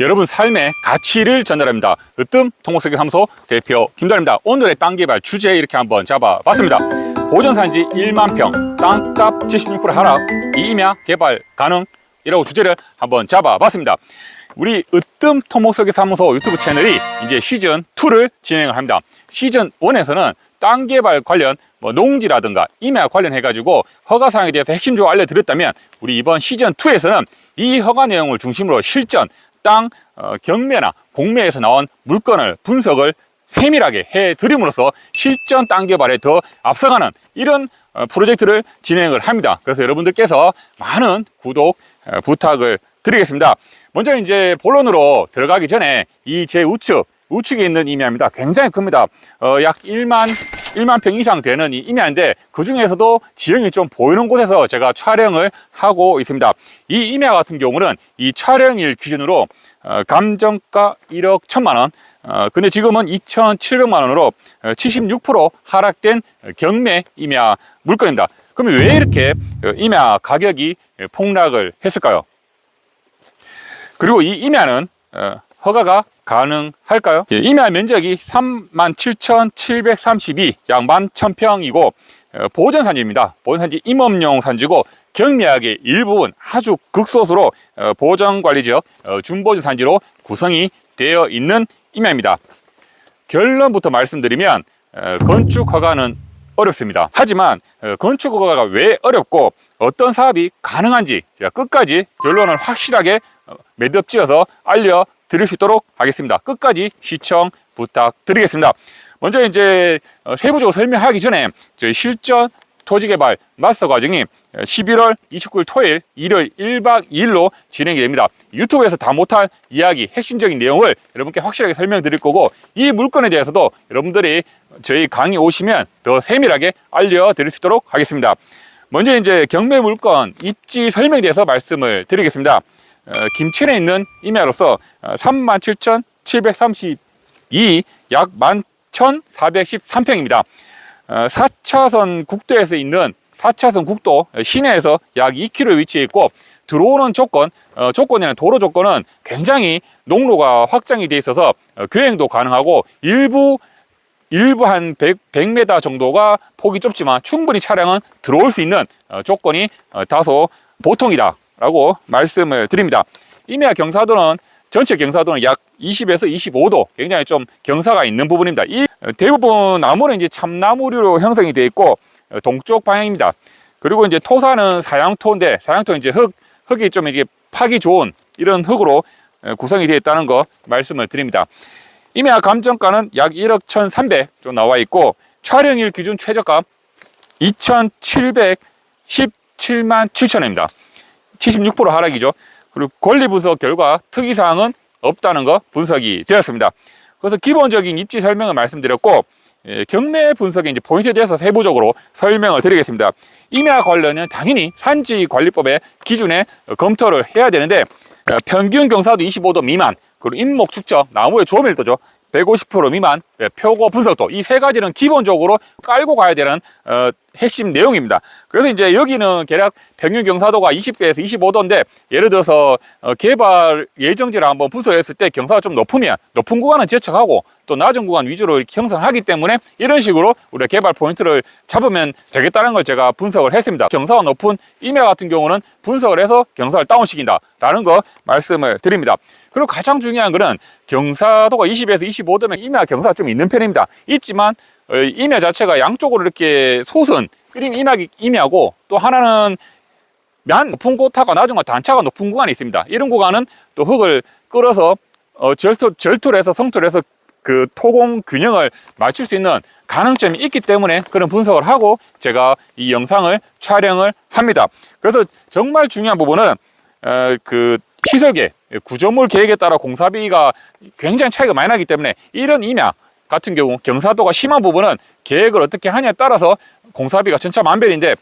여러분 삶의 가치를 전달합니다. 으뜸 통목석기 사무소 대표 김달입니다. 오늘의 땅 개발 주제 이렇게 한번 잡아봤습니다. 보전산지 1만 평, 땅값 76% 하락, 이임야 개발 가능 이라고 주제를 한번 잡아봤습니다. 우리 으뜸 토목석기 사무소 유튜브 채널이 이제 시즌 2를 진행을 합니다. 시즌 1에서는 땅 개발 관련 뭐 농지라든가 임야 관련해 가지고 허가 사항에 대해서 핵심 적으로 알려드렸다면 우리 이번 시즌 2에서는 이 허가 내용을 중심으로 실전 땅 어, 경매나 공매에서 나온 물건을 분석을 세밀하게 해드림으로써 실전 땅 개발에 더 앞서가는 이런 어, 프로젝트를 진행을 합니다. 그래서 여러분들께서 많은 구독 어, 부탁을 드리겠습니다. 먼저 이제 본론으로 들어가기 전에 이 제 우측 우측에 있는 임야입니다. 굉장히 큽니다. 어, 약 1만 1만 평 이상 되는 이 임야인데 그 중에서도 지형이 좀 보이는 곳에서 제가 촬영을 하고 있습니다. 이 임야 같은 경우는 이 촬영일 기준으로 어, 감정가 1억 1천만 원. 어, 근데 지금은 2,700만 원으로 76% 하락된 경매 임야 물건입니다. 그러면 왜 이렇게 어, 임야 가격이 폭락을 했을까요? 그리고 이 임야는 어, 허가가 가능할까요? 예, 임야 면적이 37,732, 약 11,000평이고 어, 보전 산지입니다. 보전 산지 임업용 산지고 경매약의 일부분 아주 극소수로 어, 보전 관리 지역 어, 준보전 산지로 구성이 되어 있는 임야입니다. 결론부터 말씀드리면 어, 건축 허가는 어렵습니다. 하지만 어, 건축 허가가 왜 어렵고 어떤 사업이 가능한지 제가 끝까지 결론을 확실하게 어, 매듭 지어서 알려 드릴 수 있도록 하겠습니다. 끝까지 시청 부탁드리겠습니다. 먼저 이제 어, 세부적으로 설명하기 전에 저희 실전 토지개발 마스터 과정이 11월 29일 토요일 일요일 1박 2일로 진행이 됩니다. 유튜브에서 다 못한 이야기, 핵심적인 내용을 여러분께 확실하게 설명드릴 거고 이 물건에 대해서도 여러분들이 저희 강의 오시면 더 세밀하게 알려드릴 수 있도록 하겠습니다. 먼저 이제 경매 물건 입지 설명에 대해서 말씀을 드리겠습니다. 어, 김천에 있는 임야로서 37,732, 약 11,413평입니다. 어, 4차선 국도에서 있는 4차선 국도 시내에서 약 2km 위치해 있고 들어오는 조건, 어, 조건이나 도로 조건은 굉장히 농로가 확장이 돼 있어서 어, 교행도 가능하고 일부 일부 한 100, 100m 정도가 폭이 좁지만 충분히 차량은 들어올 수 있는 어, 조건이 어, 다소 보통이다 라고 말씀을 드립니다. 임야 경사도는 전체 경사도는 약 20에서 25도 굉장히 좀 경사가 있는 부분입니다. 이 어, 대부분 나무는 이제 참나무류로 형성이 되어 있고 어, 동쪽 방향입니다. 그리고 이제 토사는 사양토인데 사양토 이제 흙 흙이 좀 이게 파기 좋은 이런 흙으로 어, 구성이 되어 있다는 거 말씀을 드립니다. 임야 감정가는 약 1억 1,300 좀 나와 있고 촬영일 기준 최저가 2,717만 7천원입니다. 76% 하락이죠. 그리고 권리 분석 결과 특이 사항은 없다는 거 분석이 되었습니다. 그래서 기본적인 입지 설명을 말씀드렸고 예, 경매 분석의 이제 포인트에 대해서 세부적으로 설명을 드리겠습니다. 임야 관련은 당연히 산지 관리법의 기준에 검토를 해야 되는데 어, 평균 경사도 25도 미만 그리고 인목 축적 나무의 조밀도죠 150% 미만 예, 표고 분석도 이 세 가지는 기본적으로 깔고 가야 되는 어, 핵심 내용입니다. 그래서 이제 여기는 대략 평균 경사도가 20도에서 25도인데 예를 들어서 어, 개발 예정지를 한번 분석했을 때 경사가 좀 높으면 높은 구간은 제척하고 또 낮은 구간 위주로 이렇게 형성하기 때문에 이런 식으로 우리가 개발 포인트를 잡으면 되겠다는 걸 제가 분석을 했습니다. 경사가 높은 임야 같은 경우는 분석을 해서 경사를 다운시킨다라는 거 말씀을 드립니다. 그리고 가장 중요한 거는 경사도가 20에서 25도면 임야 경사가 좀 있는 편입니다. 있지만 어, 임야 자체가 양쪽으로 이렇게 솟은 그림 임야, 임야고 또 하나는 면 높은 곳하고 낮은 곳 단차가 높은 구간이 있습니다. 이런 구간은 또 흙을 끌어서 어, 절토, 절토를 해서 성토를 해서 그 토공 균형을 맞출 수 있는 가능점이 있기 때문에 그런 분석을 하고 제가 이 영상을 촬영을 합니다. 그래서 정말 중요한 부분은 어, 그 시설계 구조물 계획에 따라 공사비가 굉장히 차이가 많이 나기 때문에 이런 임야 같은 경우 경사도가 심한 부분은 계획을 어떻게 하냐에 따라서 공사비가 천차만별인데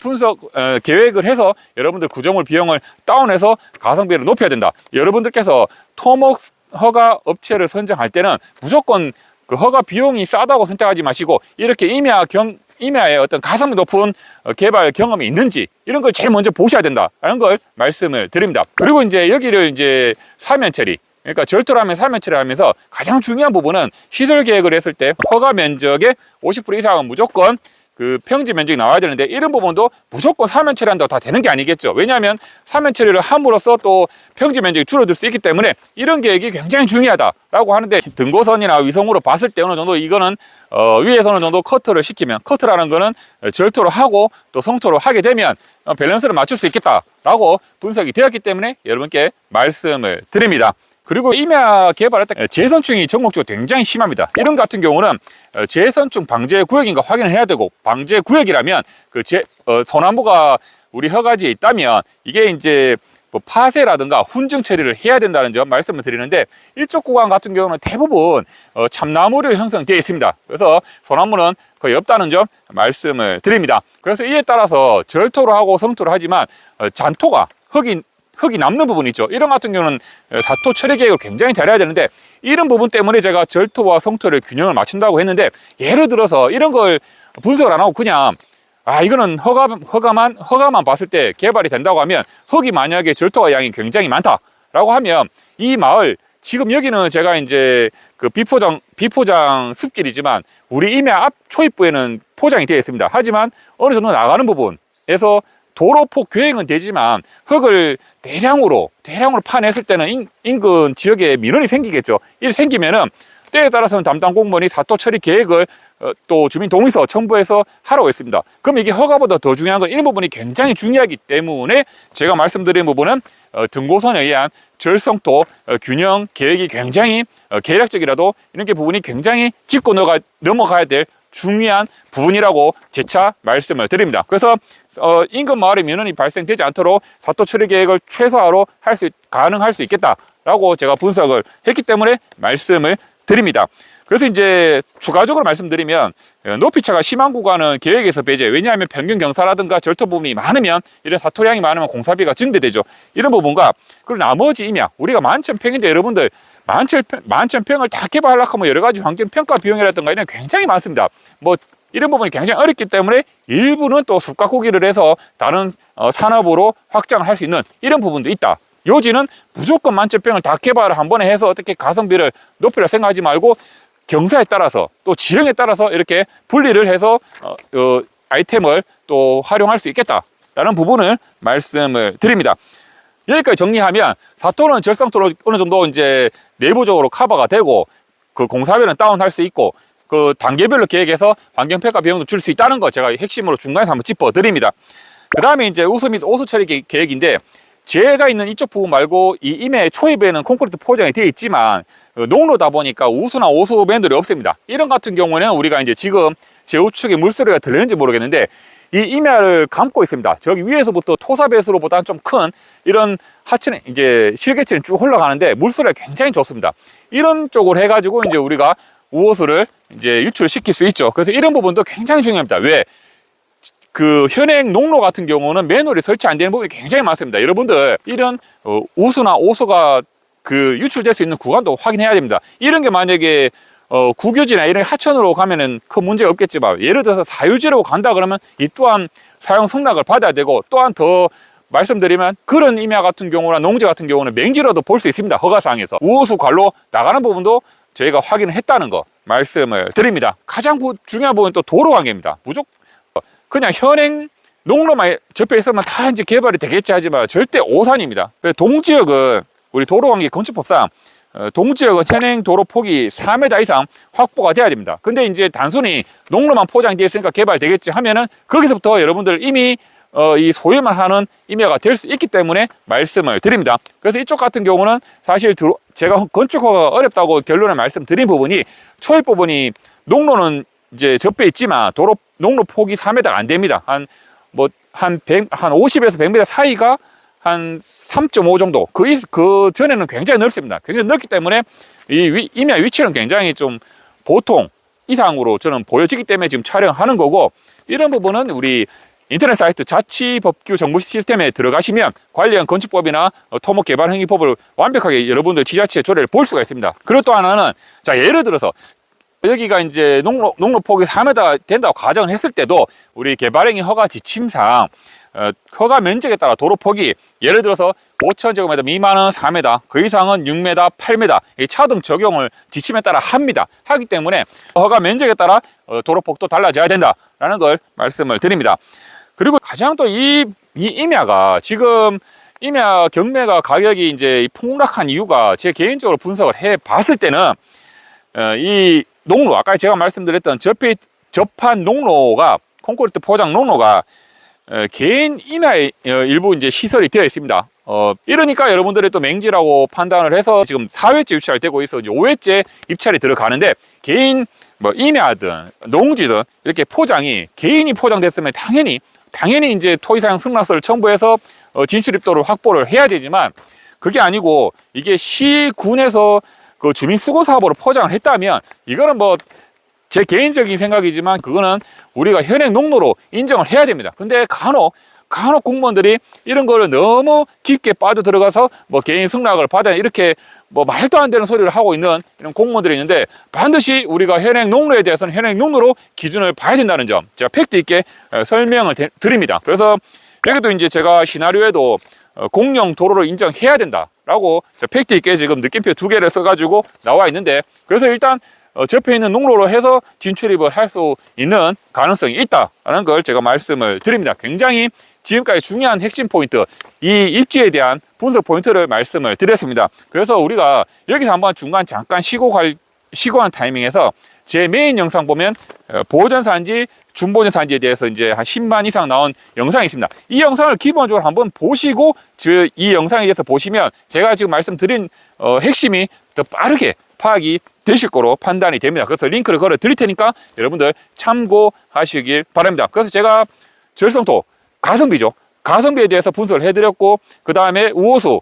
분석 어, 계획을 해서 여러분들 구조물 비용을 다운해서 가성비를 높여야 된다. 여러분들께서 토목 허가 업체를 선정할 때는 무조건 그 허가 비용이 싸다고 선택하지 마시고 이렇게 임야 경 임야에 어떤 가성비 높은 어, 개발 경험이 있는지 이런 걸 제일 먼저 보셔야 된다라는 걸 말씀을 드립니다. 그리고 이제 여기를 이제 사면 처리 그러니까 절도를 하면 사면 처리를 하면서 가장 중요한 부분은 시설 계획을 했을 때 허가 면적의 50% 이상은 무조건 그 평지 면적이 나와야 되는데 이런 부분도 무조건 사면 처리한다고 다 되는 게 아니겠죠. 왜냐하면 사면 처리를 함으로써 또 평지 면적이 줄어들 수 있기 때문에 이런 계획이 굉장히 중요하다라고 하는데 등고선이나 위성으로 봤을 때 어느 정도 이거는 어, 위에서 어느 정도 커트를 시키면 커트라는 거는 절토를 하고 또 성토를 하게 되면 어, 밸런스를 맞출 수 있겠다라고 분석이 되었기 때문에 여러분께 말씀을 드립니다. 그리고 임야 개발할 때 재선충이 전국적으로 굉장히 심합니다. 이런 같은 경우는 어, 재선충 방제 구역인가 확인을 해야 되고 방제 구역이라면 그 재, 어, 소나무가 우리 허가지에 있다면 이게 이제 뭐 파쇄라든가 훈증 처리를 해야 된다는 점 말씀을 드리는데 일쪽 구간 같은 경우는 대부분 어, 참나무로 형성되어 있습니다. 그래서 소나무는 거의 없다는 점 말씀을 드립니다. 그래서 이에 따라서 절토를 하고 성토를 하지만 어, 잔토가 흙이 흙이 남는 부분이 있죠. 이런 같은 경우는 사토 처리 계획을 굉장히 잘해야 되는데 이런 부분 때문에 제가 절토와 성토를 균형을 맞춘다고 했는데 예를 들어서 이런 걸 분석을 안 하고 그냥 아 이거는 허가 허가만 허가만 봤을 때 개발이 된다고 하면 흙이 만약에 절토와 양이 굉장히 많다라고 하면 이 마을 지금 여기는 제가 이제 그 비포장 비포장 숲길이지만 우리 임야 앞 초입부에는 포장이 되어 있습니다. 하지만 어느 정도 나가는 부분에서 도로폭 교행은 되지만 흙을 대량으로 대량으로 파냈을 때는 인, 인근 지역에 민원이 생기겠죠. 이 생기면은 때에 따라서는 담당 공무원이 사토 처리 계획을 어, 또 주민 동의서 첨부해서 하라고 했습니다. 그럼 이게 허가보다 더 중요한 건 이런 부분이 굉장히 중요하기 때문에 제가 말씀드린 부분은 어, 등고선에 의한 절성토 어, 균형 계획이 굉장히 어, 계략적이라도 이런 게 부분이 굉장히 짚고 넘어가, 넘어가야 될 중요한 부분이라고 재차 말씀을 드립니다. 그래서 어, 인근 마을에 민원이 발생되지 않도록 사토 처리 계획을 최소화로 할 수 가능할 수 있겠다라고 제가 분석을 했기 때문에 말씀을 드립니다. 그래서 이제 추가적으로 말씀드리면 어, 높이차가 심한 구간은 계획에서 배제. 왜냐하면 평균 경사라든가 절토 부분이 많으면 이런 사토량이 많으면 공사비가 증대되죠. 이런 부분과 그리고 나머지 임야 우리가 만천평인데 여러분들 만천평, 만천평을 다 개발하려고 하면 여러 가지 환경 평가 비용이라든가 이런 굉장히 많습니다. 뭐 이런 부분이 굉장히 어렵기 때문에 일부는 또 숲가꾸기를 해서 다른 어, 산업으로 확장을 할 수 있는 이런 부분도 있다. 요지는 무조건 만천평을 다 개발을 한 번에 해서 어떻게 가성비를 높이려 생각하지 말고 경사에 따라서 또 지형에 따라서 이렇게 분리를 해서 어, 어, 아이템을 또 활용할 수 있겠다라는 부분을 말씀을 드립니다. 여기까지 정리하면 사토는 절상토로 어느 정도 이제 내부적으로 커버가 되고 그 공사비는 다운할 수 있고 그 단계별로 계획해서 환경평가 비용도 줄 수 있다는 거 제가 핵심으로 중간에서 한번 짚어드립니다. 그 다음에 이제 우수 및 오수 처리 계- 계획인데 제가 있는 이쪽 부분 말고 이 임해 초입에는 콘크리트 포장이 되어 있지만 어, 농로다 보니까 우수나 오수 맨들이 없습니다. 이런 같은 경우는 우리가 이제 지금 제 우측에 물소리가 들리는지 모르겠는데 이 임야를 감고 있습니다. 저기 위에서부터 토사배수로보다는 좀 큰 이런 하천에 이제 실개체는 쭉 흘러가는데 물소리가 굉장히 좋습니다. 이런 쪽으로 해가지고 이제 우리가 우호수를 이제 유출시킬 수 있죠. 그래서 이런 부분도 굉장히 중요합니다. 왜? 그 현행 농로 같은 경우는 매놀이 설치 안 되는 부분이 굉장히 많습니다. 여러분들 이런 어, 우수나 오수가 그 유출될 수 있는 구간도 확인해야 됩니다. 이런 게 만약에 어, 국유지나 이런 하천으로 가면은 큰 문제가 없겠지만 예를 들어서 사유지로 간다 그러면 이 또한 사용 승낙을 받아야 되고 또한 더 말씀드리면 그런 임야 같은 경우나 농지 같은 경우는 맹지로도 볼 수 있습니다. 허가사항에서 우호수 관로 나가는 부분도 저희가 확인을 했다는 거 말씀을 드립니다. 가장 부- 중요한 부분은 또 도로 관계입니다. 무조건 그냥 현행 농로만 접해 있으면 다 이제 개발이 되겠지 하지만 절대 오산입니다. 동지역은 우리 도로관계 건축법상 어, 동지역은 현행 도로 폭이 4m 이상 확보가 돼야 됩니다. 근데 이제 단순히 농로만 포장되어 있으니까 개발되겠지 하면은 거기서부터 여러분들 이미 어, 이 소유만 하는 임야가 될 수 있기 때문에 말씀을 드립니다. 그래서 이쪽 같은 경우는 사실 들어- 제가 건축허가 어렵다고 결론을 말씀드린 부분이 초입 부분이 농로는 이제 접해 있지만 도로 농로 폭이 4m가 안 됩니다. 한 뭐 한 100, 한 50에서 100m 사이가 한 3.5 정도. 그, 이- 그 전에는 굉장히 넓습니다. 굉장히 넓기 때문에 이 위, 임야 위치는 굉장히 좀 보통 이상으로 저는 보여지기 때문에 지금 촬영하는 거고 이런 부분은 우리 인터넷 사이트 자치 법규 정보 시스템에 들어가시면 관련 건축법이나 어, 토목 개발 행위법을 완벽하게 여러분들 지자체 조례를 볼 수가 있습니다. 그리고 또 하나는 자 예를 들어서 여기가 이제 농로, 농로 폭이 4m 된다고 가정을 했을 때도 우리 개발행위 허가 지침상 어, 허가 면적에 따라 도로 폭이 예를 들어서 5,000제곱미터 미만은 4m, 그 이상은 6m, 8m 이 차등 적용을 지침에 따라 합니다. 하기 때문에 허가 면적에 따라 어, 도로 폭도 달라져야 된다라는 걸 말씀을 드립니다. 그리고 가장 또이 이 임야가 지금 임야 경매가 가격이 이제 폭락한 이유가 제 개인적으로 분석을 해 봤을 때는 어, 이 농로 아까 제가 말씀드렸던 접해 접한 농로가 콘크리트 포장 농로가 어, 개인 임야의 어, 일부 이제 시설이 되어 있습니다. 어, 이러니까 여러분들이 또 맹지라고 판단을 해서 지금 4회째 유찰 되고 있어 이제 5회째 입찰이 들어가는데 개인 뭐 임야든 농지든 이렇게 포장이 개인이 포장됐으면 당연히 당연히 이제 토지 사용 승낙서를 첨부해서 어, 진출 입도를 확보를 해야 되지만 그게 아니고 이게 시군에서 그 주민 수거 사업으로 포장을 했다면 이거는 뭐 제 개인적인 생각이지만 그거는 우리가 현행 농로로 인정을 해야 됩니다. 근데 간혹 간혹 공무원들이 이런 거를 너무 깊게 빠져 들어가서 뭐 개인 승낙을 받아 이렇게 뭐 말도 안 되는 소리를 하고 있는 이런 공무원들이 있는데 반드시 우리가 현행 농로에 대해서는 현행 농로로 기준을 봐야 된다는 점 제가 팩트 있게 어, 설명을 대- 드립니다. 그래서 여기도 이제 제가 시나리오에도 어, 공영 도로로 인정해야 된다 라고 저 팩트 있게 지금 느낌표 두 개를 써가지고 나와 있는데 그래서 일단 어, 접해 있는 농로로 해서 진출입을 할 수 있는 가능성이 있다라는 걸 제가 말씀을 드립니다. 굉장히 지금까지 중요한 핵심 포인트, 이 입지에 대한 분석 포인트를 말씀을 드렸습니다. 그래서 우리가 여기서 한번 중간 잠깐 쉬고 갈, 쉬고 한 타이밍에서 제 메인 영상 보면 어, 보전 산지, 준보전 산지에 대해서 이제 한 10만 이상 나온 영상이 있습니다. 이 영상을 기본적으로 한번 보시고 저이 영상에 대해서 보시면 제가 지금 말씀드린 어, 핵심이 더 빠르게 파악이 되실 거로 판단이 됩니다. 그래서 링크를 걸어 드릴 테니까 여러분들 참고하시길 바랍니다. 그래서 제가 절성토 가성비죠. 가성비에 대해서 분석을 해드렸고 그 다음에 우호수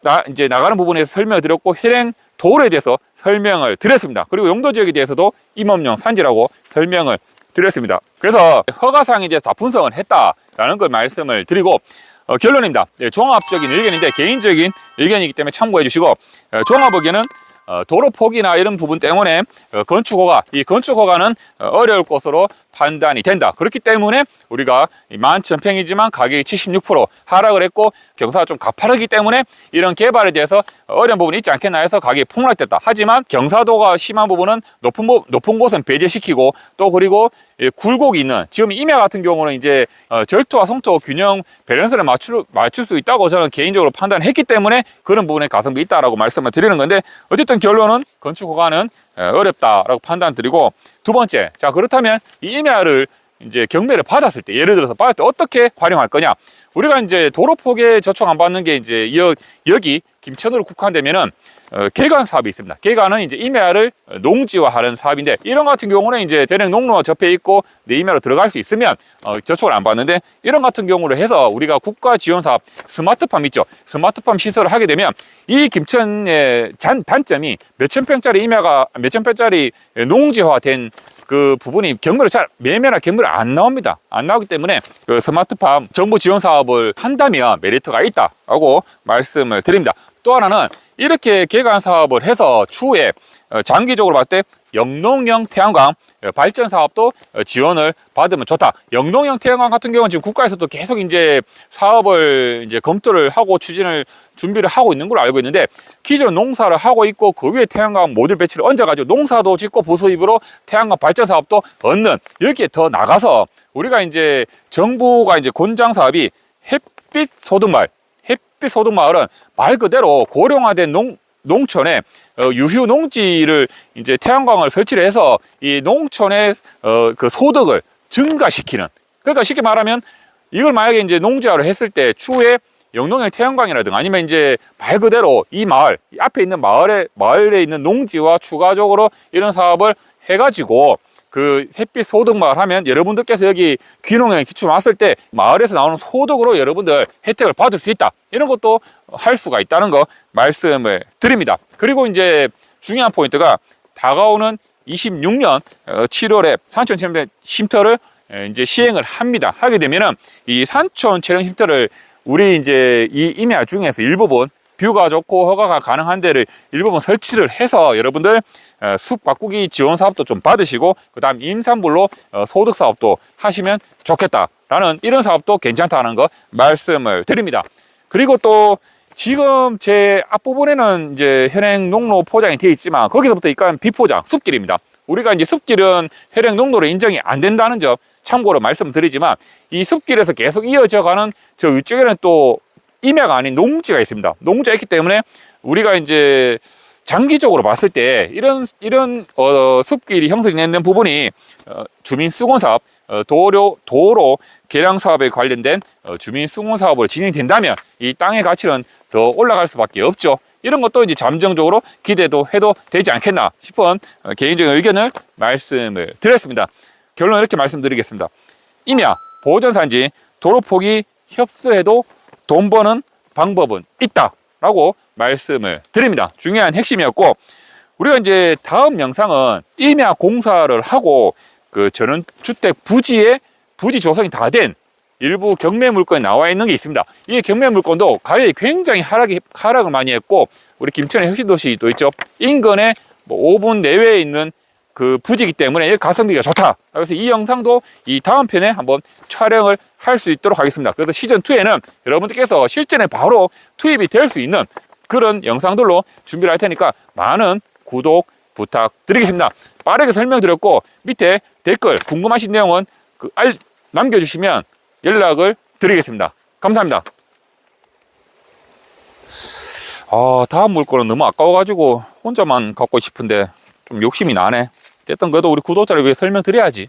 나 이제 나가는 부분에서 설명을 드렸고 현행 도로에 대해서 설명을 드렸습니다. 그리고 용도 지역에 대해서도 임업용 산지라고 설명을 드렸습니다. 그래서 허가사항에 대해서 다 분석을 했다라는 걸 말씀을 드리고 어, 결론입니다. 네, 종합적인 의견인데 개인적인 의견이기 때문에 참고해 주시고 어, 종합 의견은 어, 도로 폭이나 이런 부분 때문에 어, 건축 허가, 이 건축 허가는 어, 어려울 것으로 판단이 된다. 그렇기 때문에 우리가 11,000평이지만 가격이 76% 하락을 했고 경사가 좀 가파르기 때문에 이런 개발에 대해서 어려운 부분이 있지 않겠나 해서 가격이 폭락됐다. 하지만 경사도가 심한 부분은 높은, 부- 높은 곳은 배제시키고 또 그리고 이 굴곡이 있는 지금 임야 같은 경우는 이제 어, 절토와 성토 균형 밸런스를 맞출, 맞출 수 있다고 저는 개인적으로 판단했기 때문에 그런 부분에 가성비 있다라고 말씀을 드리는 건데 어쨌든 결론은 건축 허가는 에, 어렵다라고 판단 드리고 두 번째 자 그렇다면 이 임야를 이제 경매를 받았을 때 예를 들어서 받을 때 어떻게 활용할 거냐 우리가 이제 도로 폭에 저촉 안 받는 게 이제 여, 여기 김천으로 국한되면은 어, 개간 사업이 있습니다. 개간은 이제 임야를 농지화하는 사업인데 이런 같은 경우는 이제 대략 농로가 접해 있고 내 임야로 들어갈 수 있으면 어, 저촉을 안 받는데 이런 같은 경우를 해서 우리가 국가 지원 사업 스마트팜 있죠. 스마트팜 시설을 하게 되면 이 김천의 잔, 단점이 몇천 평짜리 임야가 몇천 평짜리 농지화된 그 부분이 경매를 잘 매매나 경매를 안 나옵니다. 안 나오기 때문에 그 스마트팜 정부 지원 사업을 한다면 메리트가 있다라고 말씀을 드립니다. 또 하나는 이렇게 개간 사업을 해서 추후에 어, 장기적으로 봤을 때 영농형 태양광 어, 발전 사업도 어, 지원을 받으면 좋다. 영농형 태양광 같은 경우는 지금 국가에서도 계속 이제 사업을 이제 검토를 하고 추진을 준비를 하고 있는 걸로 알고 있는데 기존 농사를 하고 있고 그 위에 태양광 모듈 배치를 얹어가지고 농사도 짓고 보수입으로 태양광 발전 사업도 얻는 여기에 더 나가서 우리가 이제 정부가 이제 권장 사업이 햇빛 소득 마을 햇빛 소득 마을은 말 그대로 고령화된 농 농촌에 어, 유휴 농지를 이제 태양광을 설치를 해서 이 농촌의 어, 그 소득을 증가시키는. 그러니까 쉽게 말하면 이걸 만약에 이제 농지화를 했을 때 추후에 영농형 태양광이라든가 아니면 이제 말 그대로 이 마을 이 앞에 있는 마을에 마을에 있는 농지와 추가적으로 이런 사업을 해가지고 그 햇빛 소득 마을 하면 여러분들께서 여기 귀농에 기초 왔을 때 마을에서 나오는 소득으로 여러분들 혜택을 받을 수 있다 이런 것도 할 수가 있다는 거 말씀을 드립니다 그리고 이제 중요한 포인트가 다가오는 26년 7월에 산촌 체험 쉼터를 에, 이제 시행을 합니다. 하게 되면은 이 산촌 체험 쉼터를 우리 이제 이 임야 중에서 일부분 뷰가 좋고 허가가 가능한 데를 일부분 설치를 해서 여러분들 어, 숲 가꾸기 지원 사업도 좀 받으시고 그 다음 임산물로 어, 소득 사업도 하시면 좋겠다라는 이런 사업도 괜찮다는 거 말씀을 드립니다. 그리고 또 지금 제 앞부분에는 이제 현행 농로 포장이 되어 있지만 거기서부터 이까는 비포장 숲길입니다. 우리가 이제 숲길은 현행 농로로 인정이 안 된다는 점 참고로 말씀드리지만 이 숲길에서 계속 이어져 가는 저 위쪽에는 또 임야가 아닌 농지가 있습니다. 농지가 있기 때문에 우리가 이제 장기적으로 봤을 때 이런 이런 어, 숲길이 형성되는 부분이 어, 주민 수건 사업, 어, 도로 도로 개량 사업에 관련된 어, 주민 수건 사업을 진행된다면 이 땅의 가치는 더 올라갈 수밖에 없죠. 이런 것도 이제 잠정적으로 기대도 해도 되지 않겠나 싶은 어, 개인적인 의견을 말씀을 드렸습니다. 결론 이렇게 말씀드리겠습니다. 임야 보존산지 도로폭이 협소해도 돈 버는 방법은 있다 라고 말씀을 드립니다. 중요한 핵심이었고 우리가 이제 다음 영상은 임야 공사를 하고 그 저는 주택 부지에 부지 조성이 다 된 일부 경매 물건이 나와 있는 게 있습니다. 이 경매 물건도 가격이 굉장히 하락이 하락을 많이 했고 우리 김천의 혁신도시도 있죠. 인근에 뭐 5분 내외에 있는 그 부지이기 때문에 가성비가 좋다. 그래서 이 영상도 이 다음 편에 한번 촬영을 할 수 있도록 하겠습니다. 그래서 시즌 2에는 여러분들께서 실전에 바로 투입이 될 수 있는 그런 영상들로 준비를 할 테니까 많은 구독 부탁드리겠습니다. 빠르게 설명드렸고 밑에 댓글 궁금하신 내용은 그 알, 남겨주시면 연락을 드리겠습니다. 감사합니다. 아, 다음 물건은 너무 아까워가지고 혼자만 갖고 싶은데 좀 욕심이 나네. 어쨌든 그래도 우리 구독자를 위해 설명드려야지.